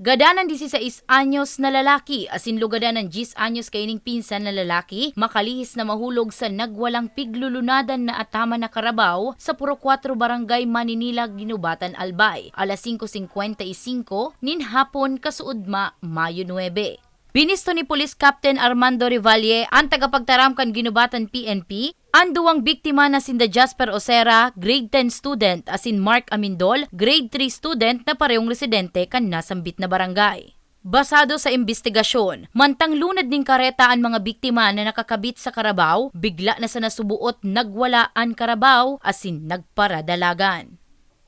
Gadanan 16 anyos na lalaki, asin lugadan ng 10 anyos kaining pinsan na lalaki, makalihis na mahulog sa nagwalang piglulunadan na atama na karabaw sa Puro 4 Barangay Maninila, Ginubatan, Albay, alas 5.55 nin hapon kasuudma, Mayo 9. Binisto ni Police Captain Armando Rivalle ang tagapagtaram kan Ginubatan PNP ang duwang biktima na sinda Jasper Osera, grade 10 student, asin Mark Amindol, grade 3 student na parehong residente kan nasambit na barangay. Basado sa investigasyon, mantang lunad ning kareta ang mga biktima na nakakabit sa karabaw, bigla na sa nasubuot nagwala ang karabaw asin nagparadalagan.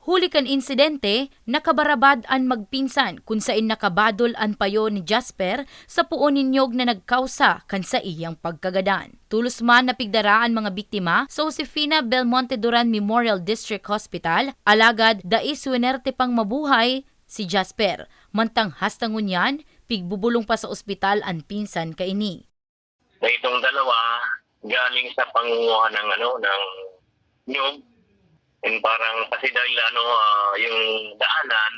Huli kan insidente, nakabarabad ang magpinsan kung sain nakabadol ang payo ni Jasper sa puon ninyog na nagkausa kan sa iyang pagkagadan. Tulos man napigdaraan mga biktima sa Josefina Belmonte Duran Memorial District Hospital, alagad dais wenerte pang mabuhay si Jasper. Mantang hastangon yan, pigbubulong pa sa ospital ang pinsan kaini. na itong dalawa galing sa pangunguha ng ano ng nyug and parang kasi dahil ano ah, yung daanan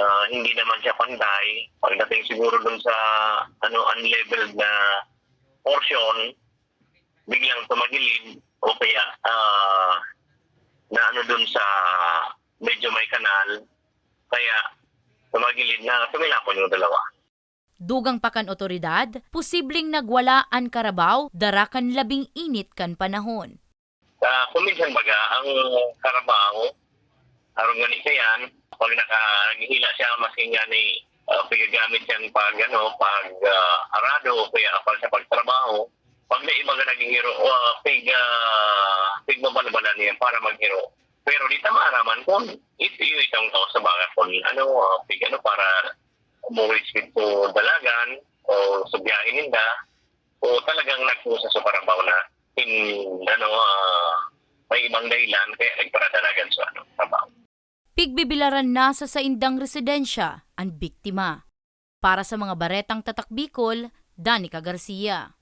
ah, hindi naman siya pantay pagdating siguro dun sa ano unleveled na portion biglang tumagilid o kaya ah, na ano dun sa medyo may kanal kaya tumagilid na tumilapon yung dalawa Dugang pakan otoridad, posibleng nagwala ang karabaw, darakan labing init kan panahon. Uh, kuminsan baga, ang karabaho, aron gani siya yan, pag nakahila siya, maski nga ni uh, pigagamit yan pag, ano, pag ah, arado, kaya pag sa pagtrabaho, pag na iba hero, uh, pig, uh, pig mabalbalan niya para maghiro. Pero di tama araman kung it, yun itong tao sa baga kung ano, uh, pig, ano, para umuwi to dalagan o subyahin ninda o talagang nagpusa sa parabaw na in ano ah, ibang dahilan kaya nagparadalagan sa ano trabaho. Pigbibilaran na sa saindang residensya ang biktima. Para sa mga baretang tatak Bicol, Danica Garcia.